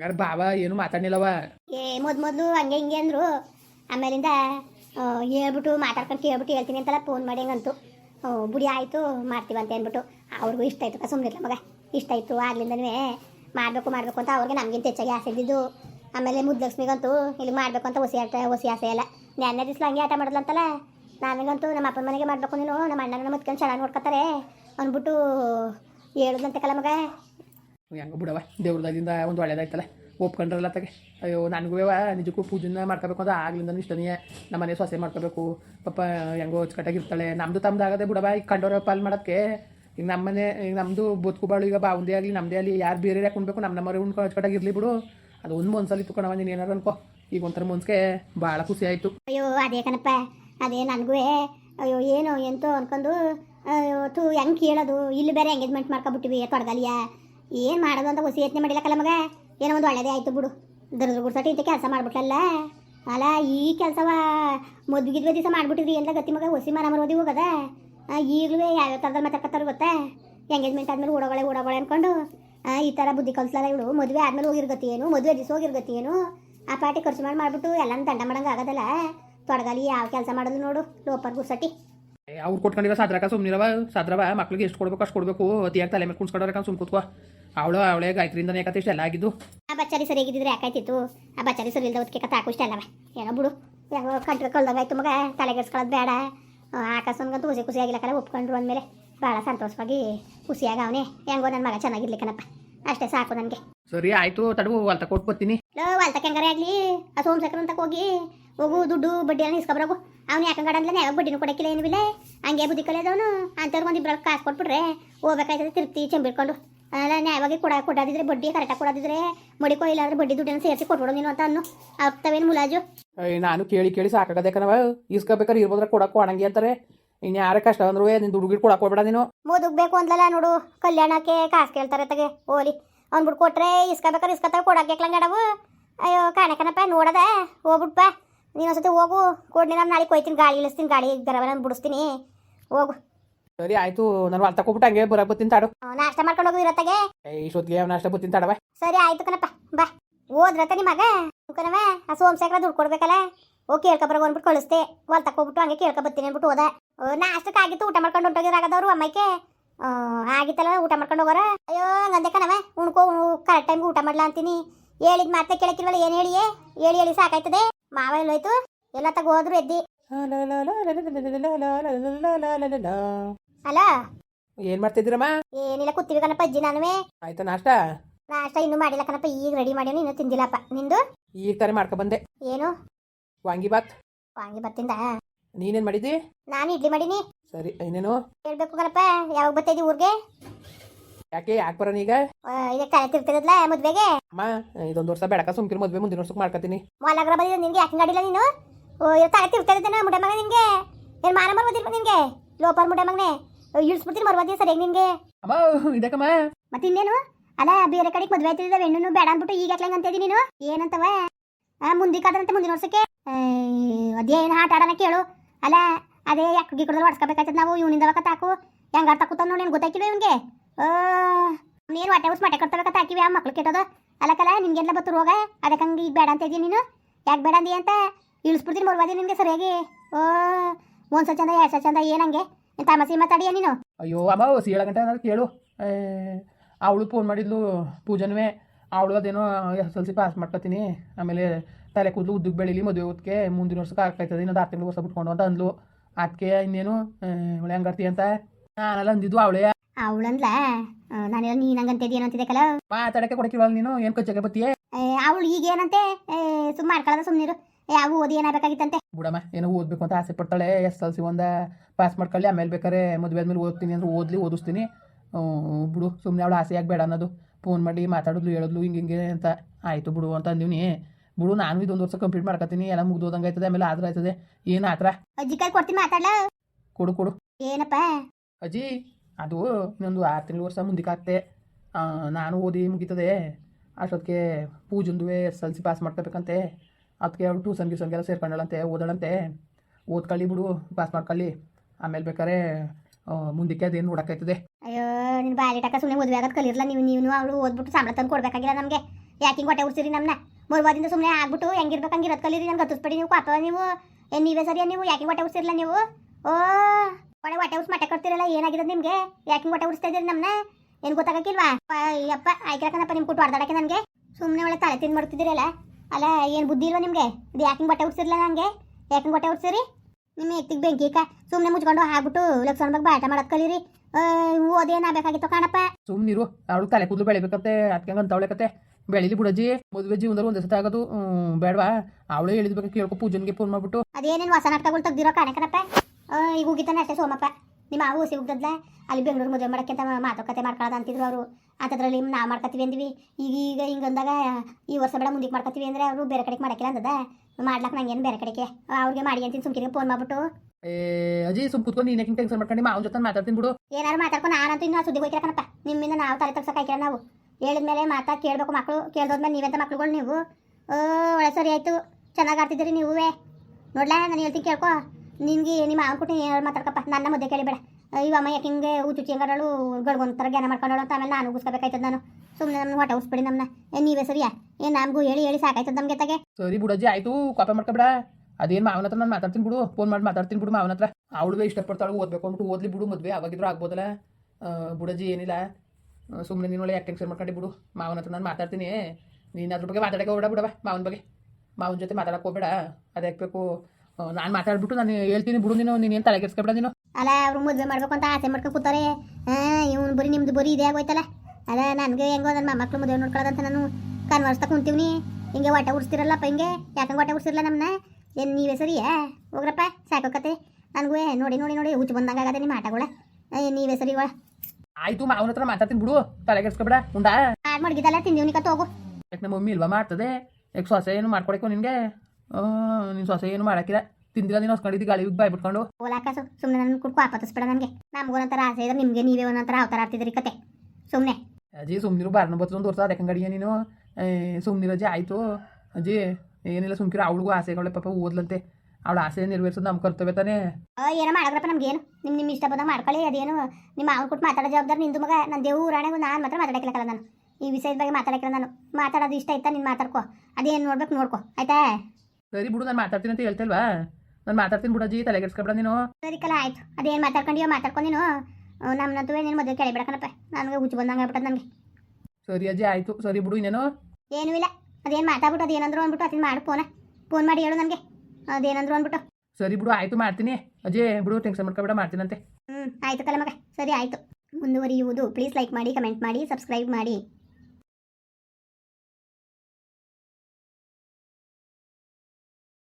ಹಂಗಾರೆ ಬಾವ ಏನು ಮಾತಾಡಿಲ್ಲವ ಏ, ಮೊದ್ ಮೊದಲು ಹಂಗೆ ಹಿಂಗೆ ಅಂದ್ರು. ಆಮೇಲಿಂದ ಹೇಳ್ಬಿಟ್ಟು ಮಾತಾಡ್ಕೊಂಡು ಕೇಳ್ಬಿಟ್ಟು ಹೇಳ್ತೀನಿ ಅಂತಲ್ಲ ಫೋನ್ ಮಾಡಿ ಹಂಗಂತು. ಬುಡಿ ಆಯಿತು ಅಂತ ಅಂದ್ಬಿಟ್ಟು. ಅವ್ರಿಗೂ ಇಷ್ಟ ಆಯ್ತು ಸುಮ್ಮನಿಲ್ಲ ಮಗ. ಇಷ್ಟ ಆಯಿತು, ಆಗ್ಲಿಂದನೇ ಮಾಡಬೇಕು ಮಾಡಬೇಕು ಅಂತ ಅವ್ರಿಗೆ ನಮಗಿಂತ ಹೆಚ್ಚಾಗಿ ಆಸೆ ಇದ್ದಿದ್ದು. ಆಮೇಲೆ ಮುದ್ದಲಕ್ಷ್ಮಿಗಂತೂ ಇಲ್ಲಿ ಮಾಡಬೇಕು ಅಂತ ಹೊಸಿ ಆಟ ಹೊಸಿ ಆಸೆ ಎಲ್ಲ. ನೆನ್ನೆ ದಿವಸ ಹಂಗೆ ಆಟ ಮಾಡಿದ್ಲಂತಲ್ಲ ನನಗಂತೂ ನಮ್ಮ ಅಪ್ಪನ ಮನೆಗೆ ಮಾಡಬೇಕು ನೀನು, ನಮ್ಮ ಅಣ್ಣನ ಮತ್ಕೊಂಡು ಚೆನ್ನಾಗಿ ನೋಡ್ಕೊತಾರೆ ಅಂದ್ಬಿಟ್ಟು ಹೇಳಿದ್ಲಂತೆ ಕಲ ಮಗ. ಹೆಂಗ ಬಿಡವ ದೇವ್ರದಾಗಿಂದ ಒಂದು ಒಳ್ಳೇದಾಯ್ತಲ್ಲ ಒಪ್ಕೊಂಡ್ರಲ್ಲ ತಗೆ ಅಯ್ಯೋ, ನನಗೂ ನಿಜಕ್ಕೂ ಪೂಜೆನ ಮಾಡ್ಕೋಬೇಕು ಅಂತ ಆಗ್ಲಿಂದ ಇಷ್ಟನೇ. ನಮ್ಮ ಮನೆ ಸೊಸೆ ಮಾಡ್ಕೋಬೇಕು. ಪಾಪ ಹೆಂಗೋ ಅಚ್ಚುಕಟ್ಟಾಗಿರ್ತಾಳೆ ನಮ್ಮದು ಆಗದೆ ಬಿಡವ ಈಗ ಕಂಡೋರ ಪಾಲ್ ಮಾಡೋಕ್ಕೆ ಈಗ ನಮ್ಮ ಮನೆ, ಈಗ ನಮ್ಮದು ಬದುಕುಬಾಳು ಈಗ ಬಾವುಂದೇ ಆಗಲಿ ನಮ್ಮದೇ ಆಗಲಿ, ಯಾರು ಬೇರೆ ಯಾಕೆ ಉಣ್ಬೇಕು? ನಮ್ಮ ನಮ್ಮವ್ರಿಗೆ ಉಣ್ಕೊ ಅಚ್ಚುಕಟ್ಟಾಗಿರ್ಲಿ ಬಿಡು. ಅದು ಒಂದು ಮನ್ಸಲ್ಲಿ ಕಣವ ನೀನು ಏನಾರು ಅನ್ಕೋ. ಈಗ ಒಂಥರ ಮನ್ಸಿಗೆ ಭಾಳ ಖುಷಿ ಆಯಿತು. ಅಯ್ಯೋ, ಅದೇ ಕಣಪ್ಪ. ಅದೇ ನನಗೂ. ಅಯ್ಯೋ, ಏನು ಎಂತೋ ಅನ್ಕೊಂಡು ತು ಹೆಂಗೆ ಕೇಳೋದು? ಇಲ್ಲಿ ಬೇರೆ ಎಂಗೇಜ್ಮೆಂಟ್ ಮಾಡ್ಕೊಬಿಟ್ಟಿವಿ, ತೊಡಗಲಿಯ? ಏನು ಮಾಡೋದು ಅಂತ ಹೊಸಿ ಯತ್ನೆ ಮಾಡಿಲ್ಲಕ್ಕಲ್ಲ ಮಗ? ಏನೋ ಒಂದು ಒಳ್ಳೇದೇ ಆಯ್ತು ಬಿಡು. ದರದ್ರ ಗುಡ್ಸಟಿ ಇಂತ ಕೆಲಸ ಮಾಡ್ಬಿಟ್ಲಲ್ಲ? ಅಲ್ಲ ಈ ಕೆಲಸವ? ಮದ್ವಿಗಿದ್ವೆ ದಿವಸ ಮಾಡ್ಬಿಟ್ಟಿದ್ರಿ. ಎಲ್ಲ ಗತಿ ಮಗ? ಹೊಸಿ ಮರ ಮರೋದಿ ಹೋಗದ? ಈಗಲೂ ಯಾವ ಥರದಲ್ಲಿ ಮಾತಾಡ್ಕತ್ತಾರ ಗೊತ್ತಾ? ಎಂಗೇಜ್ಮೆಂಟ್ ಆದ್ಮೇಲೆ ಓಡೋಗಳೆ ಓಡೋಗಳೆ ಅನ್ಕೊಂಡು ಆ, ಈ ಥರ ಬುದ್ಧಿ ಕಲ್ಸಲ್ಲ ಇವಳು. ಮದುವೆ ಆದ್ಮೇಲೆ ಹೋಗಿರ್ಗತಿ ಏನು? ಮದುವೆ ದಿವಸ ಹೋಗಿರ್ಗತಿ ಏನು? ಆ ಪಾರ್ಟಿ ಖರ್ಚು ಮಾಡಿ ಮಾಡ್ಬಿಟ್ಟು ಎಲ್ಲಾನು ದಂಡ ಮಾಡಂಗೆ ಆಗೋದಲ್ಲ? ತೊಡಗಲಿ ಯಾವ ಕೆಲಸ ಮಾಡೋದು ನೋಡು. ಲೋಪರ್ ಗುರ್ಸಟಿ ಅವ್ರು ಕೊಟ್ಕೊಂಡಿರೋ ಸಾದ್ರಕ ಸುಮ್ಮನಿರವ ಸಾದ್ರವ ಮಕ್ಳಿಗೆ ಎಷ್ಟು ಕೊಡ್ಬೇಕು ಅಷ್ಟು ಕೊಡಬೇಕು ಅತಿಯಾಗಿ ತಲೆ ಮೇಲೆ ಕುಣ್ಸ್ಕೊಂಡ್ರೆ ಸುಮ್ ಕೂತ್ಕೋ. ಅವಳು ಅವಳೆ ಗಾಯತ್ರಿಯಿಂದನೇ ಇಷ್ಟ ಇಷ್ಟೆಲ್ಲ ಆಗಿದ್ದು. ಆ ಬಚ್ಚಾರಿ ಸರಿಯಾಗಿದ್ದಿದ್ರೆ ಯಾಕಾಯ್ತಿತ್ತು ಆ ಬಚ್ಚಾರಿ ಸರಿ ಇಲ್ದ ಹೊತ್ತಿಗೆ ತಾಕು ಇಷ್ಟ ಅಲ್ಲವ ಏನೋ ಬಿಡು. ಯಾಕೋ ಕಂಟ್ರಿ ಕಳ್ದಂಗಾಯ್ತು ಮಗ. ತಲೆಗೆಡ್ಸ್ಕೊಳ್ಳೋದು ಬೇಡ. ಆಕಾಶನ್ಗಂತೂ ಖುಷಿ ಖುಷಿ ಆಗಿಲ್ಲಕಲ್ಲ ಒಪ್ಕೊಂಡ್ರು ಅಂದಮೇಲೆ. ಭಾಳ ಸಂತೋಷವಾಗಿ ಖುಷಿಯಾಗ ಅವನೇ. ಹೆಂಗೋ ನನ್ನ ಮಗ ಚೆನ್ನಾಗಿರ್ಲಿ ಕಣಪ್ಪ. ಅಷ್ಟೇ ಸಾಕು ನನಗೆ. ಸರಿ ಆಯ್ತು. ತಡವು ಹೊಲ್ತ ಕೊಟ್ಟು ಬರ್ತೀನಿ. ಲೋ ವಾಲ್ತ ಹೆಂಗಾರೆ ಆಗಲಿ? ಆ ಸೋಮಶೇಖರ್ ಅಂತ ಹೋಗಿ. ಹೋಗು ದುಡ್ಡು ಬಡ್ಡಿ ಎಲ್ಲ ಇಸ್ಕೊಬರೋಗು ಅವ್ನು ಯಾಕಂಗಡ ಅಂದ್ರೆ ಯಾವಾಗ ಬಡ್ಡಿನೂ ಕೊಡಕ್ಕಿಲ್ಲ ಏನು ಇಲ್ಲ ಹಂಗೆ ಬುದ್ಧಿ ಕಲಿಯೋದವನು. ಅಂಥವ್ರು ಒಂದು ಇಬ್ಬರಲ್ಲಿ ಕಾಸು ಕೊಟ್ಬಿಟ್ರೆ ಹೋಗ್ಬೇಕಾಯ್ತದೆ ತಿರುಪ್ತಿ ಚೆಂಬಿಡ್ಕೊಂಡು. ಅಲ್ಲ ನ್ಯಾಯವಾಗಿ ಕೊಡ ಕೊಡೋದಿದ್ರೆ ಬಡ್ಡಿ ಕರೆಕ್ಟಾಗಿ ಕೊಡೋದಿದ್ರೆ ಮಡಿಕೋ ಇಲ್ಲ ಅಂದ್ರೆ ಬಡ್ಡಿ ದುಡ್ಡನ್ನು ಸೇರಿಸಿ ಕೊಟ್ಬಿಡೋ ನೀನು ಅಂತ ಅನ್ನು. ಆಗ್ತವೇನು ಮುಲಾಜು? ನಾನು ಕೇಳಿ ಕೇಳಿ ಸಾಕಾಗದೆ ಕಣವ ಇಸ್ಕೋಬೇಕಾರೆ ಇರ್ಬೋದ್ರ ಕೊಡಕ್ಕೆ ಕೊಡಂಗಿ ಅಂತಾರೆ. ಇನ್ನು ಯಾರ ಕಷ್ಟ ಅಂದ್ರು ನಿನ್ನ ದುಡ್ಡು ಗಿಡ್ ಕೊಡಕ್ಕೆ ಹೋಗ್ಬೇಡ ನೀನು. ಬೇಕು ಅಂದ್ಲಲ್ಲ ನೋಡು ಕಲ್ಯಾಣಕ್ಕೆ ಕಾಸು ಕೇಳ್ತಾರೆ ತಗೆ ಓಲಿ. ಅಂದ್ಬಿಟ್ಟು ಕೊಟ್ರೆ ಇಸ್ಕೋಬೇಕಾರೆ ಇಸ್ಕೋತಾವೆ ಕೊಡಕ್ಕೆ ಕ್ಲಂಗಡವು ಅಯ್ಯೋ ಕಾಣಕನಪ್ಪ ನೋಡದ ಹೋಗ್ಬಿಟ್ಪ. ನೀನು ಒಂದ್ಸತಿ ಹೋಗು. ಕೊಡ್ನಿ ನಾನು ನಾಳೆ ಕೊಯ್ತೀನಿ ಗಾಳಿ ಇಳಿಸ್ತೀನಿ ಗಾಳಿ ಗರವ ನಾನು ಬಿಡಿಸ್ತೀನಿ. ಹೋಗು. ಸರಿ ಆಯ್ತು. ನಾನು ಹೊಲ್ತ ಕೊಟ್ಬಿಟ್ಟು ಹಂಗೆ ಬರ ಬತ್ತಿನ ತಾಡು. ನಾಷ್ಟ ಮಾಡ್ಕೊಂಡು ಹೋಗು ಇರತ್ತಾಗೆ. ಏ ಇಷ್ಟೊತ್ತಿಗೆ ಅವ್ನ ಅಷ್ಟೇ ಬರ್ತೀನಿ ತಾಡವ ಸರಿ ಆಯ್ತು ಕಣಪ್ಪ. ಬಾ. ಓದ್ರತ ನಿಮ್ಮ ಮಗ? ಕಣವ ಆ ಸೋಮಶೇಖರ ದುಡ್ಡು ಕೊಡ್ಬೇಕಲ್ಲ ಹೋಗಿ ಕೇಳ್ಕೊಬರ ಅಂದ್ಬಿಟ್ಟು ಕಳಿಸ್ತೆ ಹೊಲ್ ಹೋಗ್ಬಿಟ್ಟು ಹಂಗೆ ಕೇಳ್ಕೊ ಬರ್ತೀನಿ ಅಂದ್ಬಿಟ್ಟು ಹೋದ. ನಾಷ್ಟಕ್ಕೆ ಆಗಿತ್ತು ಊಟ ಮಾಡ್ಕೊಂಡು ಹೊಂಟೋಗಿರಾಗದವ್ರು ಅಮ್ಮಕ್ಕೆ ಆಗಿತ್ತಲ್ಲ ಊಟ ಮಾಡ್ಕೊಂಡು ಹೋಗೋರ? ಅಯ್ಯೋ ಹಂಗಂದೆ ಕಣವ ಉಣ್ಕೋ ಕರೆಕ್ಟ್ ಟೈಮ್ಗೆ ಊಟ ಮಾಡ್ಲಾ ಅಂತೀನಿ. ಹೇಳಿದ್ ಮಾತೆ ಕೇಳಕ್ಕಿಲ್ವಲ್ಲ ಏನು ಹೇಳಿಯೇ? ಹೇಳಿ ಹೇಳಿ ಸಾಕಾಯ್ತದೆ. ಮಾವ ಎಲ್ಲೋಯ್ತು ಎಲ್ಲ ತಗ ಹೋದ್ರು ಎದ್ದಿ. ಅಲ್ಲ ಏನ್ ಮಾಡ್ತಿದ್ದೀರಮ್ಮ? ಏನಿಲ್ಲ ಕೂತೀವಿ ಕಣಪ್ಪ ಅಜ್ಜಿ ನಾನುವೆ. ಆಯ್ತಾ ನಾಷ್ಟ? ನಾಷ್ಟ ಇನ್ನೂ ಮಾಡಿಲ್ಲ ಕಣಪ್ಪ ಈಗ ರೆಡಿ ಮಾಡಿ ಇನ್ನೂ ತಿಂದಿಲ್ಲಪ್ಪ. ನಿಂದು? ಈಗ ತಾನೇ ಮಾಡ್ಕೊಬಂದೆ ಏನು? ವಾಂಗಿ ಬಾತ್ ವಾಂಗಿ ಬತ್ತಿಂದ ನೀನೇನ್ ಮಾಡಿದ್ದಿ? ನಾನು ಇಡ್ಲಿ ಮಾಡೀನಿ. ಸರಿ ಏನೇನು ಹೇಳ್ಬೇಕು ಕಣಪ್ಪ ಯಾವಾಗ ಬತ್ತೈದಿ ಊರಿಗೆ? ಯಾಕೆ ಯಾಕೆ ಬರೋಣ ಈಗ? ಇದಕ್ಕೆ ಕಳೆ ತಿರ್ತಿರದ್ಲ ಮದ್ವೆಗೆ? ಅಮ್ಮ ಇದೊಂದು ವರ್ಷ ಬೇಡಕ ಸುಮ್ಕಿರು ಮದ್ವೆ ಮುಂದಿನ ವರ್ಷಕ್ಕೆ ಮಾಡ್ಕತೀನಿ. ಮೊಲಗ್ರ ಬಂದಿದ್ದು ನಿನ್ಗೆ ಯಾಕೆ ಗಾಡಿಲ್ಲ ನೀನು? ಓ ಇವ್ ತಲೆ ತಿರ್ತಿರದೇನ ಮುಡೆ ಮಗ ನಿನ್ಗೆ. ಏನ್ ಮಾನ ಮರ್ಬೋದಿಲ್ವ ನಿನ್ಗೆ? ಲೋಪರ್ ಮುಡೆ ಮಗನೆ. ಇಳಿಸ್ಬಿಡ್ತೀನಿ ಮರ್ಬೋದಿ ಸರಿಯಾಗಿ ನಿನ್ಗೆ? ಅಮ್ಮ ಇದಕ್ಕಮ್ಮ. ಮತ್ತೆ ಇನ್ನೇನು? ಅಲ್ಲ ಬೇರೆ ಕಡೆಗೆ ಮದ್ವೆ ಆಯ್ತಿದ್ದ ಹೆಣ್ಣು ಬೇಡ ಅಂದ್ಬಿಟ್ಟು ಈಗ ಯಾಕೆ ಅಂತ ನೀನು? ಏನಂತವ? ಆ ಮುಂದಿಕ್ಕಾದ್ರಂತೆ ಮುಂದಿನ ವರ್ಷಕ್ಕೆ. ಅದೇನು ಆಟ ಆಡೋಣ ಕೇಳು. ಅಲ್ಲ ಅದೇ ಯಾಕೆ ಗಿಡದಲ್ಲಿ ಹೊಡ್ಸ್ಕೋಬೇಕಾಯ್ತದ ನಾವು? ಇವನಿಂದ ತಾಕು. ಹೆಂಗಾರ ಕೂತ ನೋಡಿ ಏನು ಗೊತ್ತಾಕಿಲ್ಲ ಇವನ್ಗೆ? ನೀನು ಹೊಟ್ಟೆ ಉಸ್ ಮಟ್ಟೆ ಕಟ್ತಬೇಕಂತ ಹಾಕಿವಿ ಆ ಮಕ್ಳು ಕೆಟ್ಟದ. ಅಲ್ಲಕಲ್ಲ ನಿನ್ಗೆಲ್ಲ ಬತ್ತು ರೋಗ? ಅದಕ್ಕೆ ಹಂಗೆ ಈಗ ಬೇಡ ಅಂತ ಇದೀನಿ ನೀನು? ಯಾಕೆ ಬೇಡ ಅಂದಿ ಅಂತ? ಇಳಿಸ್ಬಿಡ್ತೀನಿ ಬರ್ವಾದಿ ನಿನಗೆ ಸರಿಯಾಗಿ. ಓ ಒಂದ್ಸ ಚಂದ, ಎರಡು ಸಲ ಚಂದ ಏನಂಗೆ ತಮಸಿ ಮಾತಾಡಿಯ ನೀನು? ಅಯ್ಯೋ ಅಮ್ಮ ಹೊಸಿ ಏಳು ಗಂಟೆ ಏನಾದ್ರು ಕೇಳು. ಅವಳು ಫೋನ್ ಮಾಡಿದ್ಲು ಪೂಜನವೇ. ಅವಳು ಅದೇನೋ ಎಸ್ ಎಲ್ ಸಿ ಪಾಸ್ ಮಾಡ್ಕೊತೀನಿ. ಆಮೇಲೆ ತಲೆ ಕೂದಲು ಉದ್ದಕ್ಕೆ ಬೆಳೀಲಿ ಮದುವೆ ಓದಕ್ಕೆ ಮುಂದಿನ ವರ್ಷಕ್ಕೆ ಆಗ್ತಾಯ್ತದೆ ಇನ್ನೊಂದು ಆರು ತಿಂಗಳು ವರ್ಷ ಬಿಟ್ಕೊಂಡು ಅಂತ ಅಂದ್ಲು. ಅದಕ್ಕೆ ಇನ್ನೇನು ಅವಳೆ ಹಂಗಾರ್ತಿ ಅಂತ? ನಾನೆಲ್ಲ ಅಂದಿದ್ದು ಅವಳೇ. ಅವಳಂದ್ಲ? ನಾನೆಲ್ಲ ನೀನ್ ಹಂಗಂತಿದ್ದಿ ಏನೋ ಅಂತಿದ್ದಕ್ಕಲ್ಲ ಮಾತಾಡಕ್ಕೆ ಕೊಡಕಿಲ್ವಲ್ಲ ನೀನು? ಏನ್ ಕಚ್ಚಕ್ಕೆ ಬತ್ತೀಯೇ ಅವಳು ಈಗ ಏನಂತೆ? ಸುಮ್ಮ ಮಾಡ್ಕೊಳ್ಳೋದ ಸುಮ್ಮನಿರು ಯಾವ ಓದಿ ಏನಾಗಬೇಕಾಗಿತ್ತಂತೆ? ಬಿಡಮ್ಮ ಏನೋ ಓದ್ಬೇಕು ಅಂತ ಆಸೆ ಪಡ್ತಾಳೆ. ಎಸ್ ಎಲ್ ಸಿ ಒಂದ ಪಾಸ್ ಮಾಡ್ಕೊಳ್ಳಿ ಆಮೇಲೆ ಬೇಕಾರೆ ಮದುವೆ ಆದ್ಮೇಲೆ ಓದ್ತೀನಿ ಅಂದ್ರೆ ಓದ್ಲಿ ಓದಿಸ್ತೀನಿ. ಬಿಡು ಸುಮ್ಮನೆ ಅವಳು ಆಸೆ ಬೇಡ ಅನ್ನೋದು. ಫೋನ್ ಮಾಡಿ ಮಾತಾಡಿದ್ಲು ಹೇಳಿದ್ಲು ಹಿಂಗೆ ಹಿಂಗೆ ಅಂತ. ಆಯಿತು ಬಿಡು ಅಂತ ಅಂದಿವ್ನಿ. ಬಿಡು ನಾನು ಇದೊಂದು ವರ್ಷ ಕಂಪ್ಲೀಟ್ ಮಾಡ್ಕೊತೀನಿ ಎಲ್ಲ ಮುಗ್ದೋದಂಗೆ ಆಯ್ತದೆ ಆಮೇಲೆ ಆದ್ರೆ ಆಯ್ತದೆ. ಏನು ಆತರ? ಅಜ್ಜಿ ಕೈ ಕೊಡ್ತೀನಿ ಮಾತಾಡಲ? ಕೊಡು ಕೊಡು. ಏನಪ್ಪ? ಅಜ್ಜಿ ಅದು ಇನ್ನೊಂದು ಆರು ತಿಂಗಳು ವರ್ಷ ಮುಂದಕ್ಕೆ ಆಗ್ತೆ. ನಾನು ಓದಿ ಮುಗೀತದೆ. ಅಷ್ಟೊತ್ತಿಗೆ ಪೂಜೊಂದು ಎಸ್ ಎಲ್ ಸಿ ಪಾಸ್ ಮಾಡ್ಕೋಬೇಕಂತೆ. ಅದಕ್ಕೆ ಅವ್ರು ಟ್ಯೂಷನ್ ಗ್ಯೂಷನ್ಗೆಲ್ಲ ಸೇರ್ಕೊಂಡಳಂತೆ, ಓದಳಂತೆ. ಓದ್ಕೊಳ್ಳಿ ಬಿಡು ಪಾಸ್ ಮಾಡ್ಕೊಳ್ಳಿ. ಆಮೇಲೆ ಬೇಕಾದ್ರೆ ಮುಂದಕ್ಕೆ ಅದೇನು ನೋಡೋಕ್ಕಾಯ್ತದೆ. ಅಯ್ಯೋ ನಿನ್ನ ಬಾಲಿ ಟಕ್ಕ ಸುಮ್ಮನೆ ಮದುವೆ ಆಗೋದು ಕಲಿರಲ್ಲ ನೀವು ನೀವು ಅವಳು ಓದ್ಬಿಟ್ಟು ಸಂಬಳ ತಂದು ಕೊಡ್ಬೇಕಾಗಿಲ್ಲ ನಮಗೆ. ಯಾಕೆ ಹಿಂಗೆ ಹೊಟ್ಟೆ ಉಡ್ಸಿರಿ ನಮ್ಮನ್ನ ಮೂರ್ವಾದಿಂದ ಸುಮ್ಮನೆ ಆಗ್ಬಿಟ್ಟು ಹೆಂಗಿರ್ಬೇಕು ಹಂಗಿರೋದು ಕಲೀರಿ ನಮ್ಗೆ ಹತ್ತಿಸ್ಬೇಡಿ ನೀವು, ಪಾಪ ನೀವು. ನೀವೇ ಸರಿಯಾ ನೀವು? ಯಾಕೆ ಹೊಟ್ಟೆ ಉಡ್ಸಿರಲ್ಲ ನೀವು? ಓ ಒಳ್ಳೆ ಹೊಟ್ಟೆ ಉಸ್ ಮಟ್ಟೆ ಕೊಡ್ತಿರಲ್ಲ ಏನಾಗಿದೆ ನಿಮಗೆ? ಯಾಕೆ ಒಟ್ಟೆ ಹೊಟ್ಟೆ ಉರ್ಸ್ತಾ ಇದ್ದೀರಿ ನಮ್ಮನ್ನ ಏನು ಗೊತ್ತಾಗಕ್ಕಿಲ್ವಾ? ಅಯ್ಯಪ್ಪ ಆಯ್ಕರಕನಪ್ಪ ನಿಮ್ಮ ಕೂಟು ಹೊಡೆದಾಡಕ್ಕೆ ನನಗೆ. ಸುಮ್ಮನೆ ಒಳ್ಳೆ ತಲೆ ತಿನ್ ಮಾಡ್ತಿದ್ದೀರಲ್ಲ. ಅಲ್ಲ ಏನು ಬುದ್ಧಿ ಇಲ್ವಾ ನಿಮಗೆ? ಇದು ಯಾಕೆ ಬಟ್ಟೆ ಉಡ್ಸಿರ್ಲ ನಂಗೆ? ನನಗೆ ಯಾಕೆ ಬಟ್ಟೆ ಉಡ್ಸಿರಿ ನಿಮ್ಮ ಎತ್ತಿಗೆ ಬೆಂಕಿ ಕಾ ಸುಮ್ಮನೆ ಮುಚ್ಕೊಂಡು ಹಾಕ್ಬಿಟ್ಟು ಲಕ್ಷಣ ಬಗ್ಗೆ ಬಾಟ ಮಾಡೋದು ಕಲೀರಿ. ಓದೇನ ಬೇಕಾಗಿತ್ತು ಕಾಣಪ್ಪ? ಸುಮ್ಮನಿರು ಅವಳು ತಲೆ ಕೂದಲು ಬೆಳಿಬೇಕತ್ತೆ ಅದಕ್ಕೆ ಅಂತವಳೆ ಕತೆ ಬೆಳಿಲಿ ಬಿಡಜ್ಜಿ ಮದುವೆ ಜೀವನದಲ್ಲಿ ಒಂದೇ ಸತ ಆಗೋದು ಹ್ಮ್, ಬೇಡವಾ? ಅವಳೇ ಹೇಳಿದ್ಬೇಕು ಕೇಳ್ಕೊ ಪೂಜನ್ಗೆ ಫೋನ್ ಮಾಡ್ಬಿಟ್ಟು. ಅದೇನೇನು ಹೊಸ ನಾಟಕಗಳು ತೆಗ್ದಿರೋ ಕಾಣಕನಪ್ಪ ಈಗ ಹೋಗಿತಾನೆ ಅಷ್ಟೇ ಸೋಮಪ್ಪ. ನಿಮ್ಮ ಆ ಊಸಿ ಹೋಗ್ದದ್ಲ? ಅಲ್ಲಿ ಬೆಂಗಳೂರು ಮದುವೆ ಮಾಡಕ್ಕೆ ಅಂತ ಮಾತುಕತೆ ಮಾಡ್ಕೊಳ್ಳೋದು ಅಂತಿದ್ರು ಅವರು. ಅಂಥದ್ರಲ್ಲಿ ನಾವು ಮಾಡ್ಕೊತೀವಿ ಅಂದ್ವಿ. ಈಗ ಈಗ ಹಿಂಗೆ ಅಂದಾಗ ಈ ವರ್ಷ ಬೇಡ ಮುಂದಕ್ಕೆ ಮಾಡ್ಕೊತೀವಿ ಅಂದರೆ ಅವರು ಬೇರೆ ಕಡೆಗೆ ಮಾಡಕ್ಕಿಲ್ಲ ಅಂತದ ಮಾಡ್ಲಕ್ಕೆ ಏನು ಬೇರೆ ಕಡೆಗೆ? ಅವ್ರಿಗೆ ಮಾಡಿ ಅಂತೀನಿ ಸುಮ್ಕಿಗೆ ಫೋನ್ ಮಾಡ್ಬಿಟ್ಟು. ಏ ಅಜಿ ಸುಮ್ ಕುತ್ಕೊಂಡು ನೀನು ಟೆನ್ಸ್ ಟೆನ್ಷನ್ ಮಾಡ್ಕೊಂಡು ಮಾವನ ಜೊತೆ ಮಾತಾಡ್ತೀನಿ ಬಿಡು. ಏನಾರು ಮಾತಾಡ್ಕೊಂಡು ನಾನಂತೂ ಇನ್ನೂ ಸುದ್ದಿಗೆ ಹೋಗ್ತಿರಕನಪ್ಪ ನಿಮ್ಮಿಂದ ನಾವು ತಲೆ ತಗ್ಸಕ್ಕಾಯ್ಕಿರ ನಾವು. ಹೇಳಿದ್ಮೇಲೆ ಮಾತಾ ಕೇಳಬೇಕು ಮಕ್ಕಳು ಕೇಳ್ದೋದ್ಮೇಲೆ ನೀವೆಂತ ಮಕ್ಳುಗಳು ನೀವು? ಓ ಒಳ್ಳೆ ಸರಿ ಆಯಿತು. ಚೆನ್ನಾಗಿ ಆಡ್ತಿದ್ದೀರಿ ನೀವೇ ನೋಡ್ಲಾ ನಾನು ಹೇಳ್ತೀನಿ ಕೇಳ್ಕೊ. ನಿನ್ಗೆ ನಿಮ್ಮ ಅಂಕುಟಿ ಏನು ಮಾತಾಡ್ಕಪ್ಪ? ನನ್ನ ಮುದ್ದೆ ಕೇಳಿಬೇಡ. ಇವ ಅಮ್ಮ ಯಾಕೆ ಹಿಂಗೆ ಉಚ್ಚುಚ್ಚಿ ಹೆಂಗಾಡಳು ಗಳ್ಗೊಂತಾರ ಜ್ಞಾನ ಮಾಡ್ಕೊಂಡಳು ಅಂತ ಆಮೇಲೆ ನಾನು ಉಗಿಸ್ಕೋಬೇಕಾಯ್ತದ ನಾನು. ಸುಮ್ಮನೆ ನಮ್ಮ ಹೊಟ್ಟೆ ಉಸ್ಬಿಡಿ ನಮ್ಮನ್ನ ನೀವೇ ಸರಿಯಾ? ಏನು ನಮಗೂ ಹೇಳಿ ಹೇಳಿ ಸಾಕಾಯ್ತದ ನಮ್ಗೆ ತಗೆ ಸರಿ ಬಿಡಜ್ಜಿ, ಆಯ್ತು. ಕಾಪಿ ಮಾಡ್ಕೊಬೇಡ. ಅದೇನು ಮಾವನ ಹತ್ರ ನಾನು ಮಾತಾಡ್ತೀನಿ ಬಿಡು. ಫೋನ್ ಮಾಡಿ ಮಾತಾಡ್ತೀನಿ ಬಿಡು ಮಾವನ ಹತ್ರ. ಅವಳು ಇಷ್ಟಪಡ್ತಾಳು, ಓದ್ಬೇಕು ಅಂದ್ಬಿಟ್ಟು ಓದ್ಲಿ ಬಿಡು ಮದುವೆ. ಅವಾಗಿದ್ರು ಆಗ್ಬೋದಲ್ಲ? ಬುಡಜ್ಜಿ, ಏನಿಲ್ಲ. ಸುಮ್ಮನೆ ನೀನು ಒಳ್ಳೆ ಯಾಕೆ ಟೆನ್ಷನ್ ಮಾಡ್ಕೊಂಡು ಬಿಡು. ಮಾವನ ಹತ್ರ ನಾನು ಮಾತಾಡ್ತೀನಿ. ನೀನು ಅದ್ರ ಬಗ್ಗೆ ಮಾತಾಡಕ್ಕೆ ಹೋಗ್ಬೇಡ ಬಿಡವ ಮಾವನ ಬಗ್ಗೆ. ಮಾವನ ಜೊತೆ ಮಾತಾಡಕ್ಕೆ ಹೋಗ್ಬೇಡ. ಬೇಕು? ನಾನು ಮಾತಾಡ್ಬಿಟ್ಟು ನಾನು ಹೇಳ್ತೀನಿ ಬಿಡು ನೀನು ಏನು ತಲೆ ಕೆಡ್ಸ್ಕೊಬೇಡ ನೀನು. ಅಲ್ಲ ಅವ್ರು ಮದುವೆ ಮಾಡ್ಬೇಕು ಅಂತ ಆಸೆ ಮಾಡ್ಕೊಂಡು ಕೂತಾರೆ ಇವ್ನು ಬರೀ ನಿಮ್ದು ಬರೀ ಇದೇ ಆಗೋಯ್ತಲ್ಲ. ಅಲ್ಲ ನನಗೆ ಹೆಂಗೋ ನನ್ನ ಮಕ್ಳು ಮದುವೆ ನೋಡ್ಕೊಳ್ಳೋದಂತ ನಾನು ಕನ್ವರ್ಸ್ತಾ ಕುಂತೀವ್ನಿ. ಹಿಂಗೆ ಹೊಟ್ಟೆ ಉಡ್ಸ್ತಿರಲ್ಲಪ್ಪ ಹಿಂಗೆ? ಯಾಕಂಗೆ ಹೊಟ್ಟೆ ಉಡ್ಸಿರಲ್ಲ ನಮ್ಮನ್ನ ಏನು ನೀವೇ ಸರಿಯಾ? ಹೋಗ್ರಪ್ಪ ಸಾಕೋಕತ್ತೆ ನನಗೂ ನೋಡಿ ನೋಡಿ ನೋಡಿ ಹುಚ್ಚು ಬಂದಂಗೆ ಆಗದೆ ನಿಮ್ಮ ಆಟಗಳ. ನೀವೇ ಸರಿ ಇವಳ ಆಯ್ತು ಅವನ ಹತ್ರ ಮಾತಾಡ್ತೀನಿ ಬಿಡು. ತಲೆ ಕೆಡ್ಸ್ಕೊಬೇಡ ಉಂಡಾ? ಆಡ್ ಮಡಗಿದಲ್ಲ ತಿಂದೀವ್ನಿ ಕತ್ತು ಹೋಗು. ಯಾಕೆ ನಮ್ಮ ಮಮ್ಮಿ ಇಲ್ವಾ ಮಾಡ್ತದೆ? ಯಾಕೆ ಸೊಸೆ ಏನು ಮಾಡ್ಕೊಡಕ್ಕೋ ನಿನಗೆ? ನಿನ್ನ ಸೊಸೆ ಏನು ಮಾಡೋಕ್ಕಿಲ್ಲ ತಿಂದಿಲ್ಲ ನೀನು ಹೊಸ್ಕೊಂಡಿದ್ದು ಗಾಳಿ ಬಾಯ್ ಬಿಟ್ಕೊಂಡು. ಓಲಾಕಾಸು ಸುಮ್ಮನೆ ನನ್ನ ಕುಡ್ಕು ಆಪತ್ತಿಸ್ಬೇಡ ನನಗೆ. ನಮ್ಗೊಂಥರ ಆಸೆ ಇದ್ರೆ ನಿಮಗೆ ನೀವೇ ಒಂದೊಂಥರ ಅವತಾರ ಆಡ್ತಿದ್ರಿ ಕತೆ. ಸುಮ್ಮನೆ ಅಜ್ಜಿ ಸುಮ್ನಿರು ಬಾರ್ನ ಬತ್ತೊಂದು ವರ್ಷ ಅದಕ್ಕೆ ಗಡಿಯ ನೀನು. ಸುಮ್ನಿರಜ್ಜಿ ಆಯಿತು. ಅಜ್ಜಿ ಏನಿಲ್ಲ ಸುಮ್ಕಿರ ಅವಳಿಗೂ ಆಸೆಗಳೇ ಪಾಪ ಓದ್ಲಂತೆ. ಅವಳ ಆಸೆ ನೆರವೇರಿಸೋದು ನಮ್ಮ ಕರ್ತವ್ಯ ತಾನೇ. ಏನೋ ಮಾಡಿದ್ರಪ್ಪ ನಮ್ಗೇನು? ನಿಮ್ಮ ನಿಮ್ಮ ಇಷ್ಟ ಬಂದಾಗ ಮಾಡ್ಕೊಳ್ಳಿ ಅದೇನು? ನಿಮ್ಮ ಅವ್ನ ಕೊಟ್ಟು ಮಾತಾಡೋ ಜವಾಬ್ದಾರಿ ನಿಂದು ಮಗ ನನ್ನ ದೇವು ಊರಾಣೆಗು ನಾನು ಮಾತ್ರ ಮಾತಾಡಕ್ಕಿಲ್ಲ ನಾನು. ಈ ವಿಷಯದ ಬಗ್ಗೆ ಮಾತಾಡಕ್ಕಿಲ್ಲ ನಾನು. ಮಾತಾಡೋದು ಇಷ್ಟ ಆಯ್ತಾ ನೀನು ಮಾತಾಡ್ಕೋ. ಅದೇನು ನೋಡ್ಬೇಕು ನೋಡ್ಕೋ. ಆಯ್ತಾ? ಸರಿ ಬಿಡು ನಾನು ಮಾತಾಡ್ತೀನಿ ಅಂತ ಹೇಳ್ತಲ್ವಾ? ನಾನು ಮಾತಾಡ್ತೀನಿ ಬಿಡಜ್ಜಿ ತಲೆ ಕೆಡ್ಸ್ಕೊಬೇಡ ನೀನು. ಸರಿ ಕಲ ಆಯ್ತು. ಅದೇನು ಮಾತಾಡ್ಕೊಂಡಿಯೋ ಮಾತಾಡ್ಕೊಂಡು ನೀನು. ನಮ್ಮನಂತೂ ನೀನು ಮದುವೆ ಕೆಳಬಿಡಕನಪ್ಪ ನನಗೆ ಹುಚ್ಚು ಬಂದಂಗೆ ಆಗ್ಬಿಟ್ಟದ ನನಗೆ. ಸರಿ ಅಜ್ಜಿ ಆಯಿತು. ಸರಿ ಬಿಡು ಇನ್ನೇನು. ಏನೂ ಇಲ್ಲ. ಅದೇನು ಮಾತಾಡ್ಬಿಟ್ಟು ಅದೇನಂದ್ರು ಅಂದ್ಬಿಟ್ಟು ಅದನ್ನ ಮಾಡು ಫೋನ. ಫೋನ್ ಮಾಡಿ ಹೇಳು ನನಗೆ. ಅದೇನಂದ್ರು ಅಂದ್ಬಿಟ್ಟು. ಸರಿ ಬಿಡು ಆಯಿತು ಮಾಡ್ತೀನಿ. ಅಜ್ಜಿ ಬಿಡು ಟೆನ್ಷನ್ ಮಾಡ್ಕೊಬೇಡ ಮಾಡ್ತೀನಂತೆ. ಹ್ಞೂ ಆಯ್ತು ಕಲ ಮಗ. ಸರಿ ಆಯಿತು. ಮುಂದುವರಿಯುವುದು. ಪ್ಲೀಸ್ ಲೈಕ್ ಮಾಡಿ ಕಮೆಂಟ್ ಮಾಡಿ ಸಬ್ಸ್ಕ್ರೈಬ್ ಮಾಡಿ.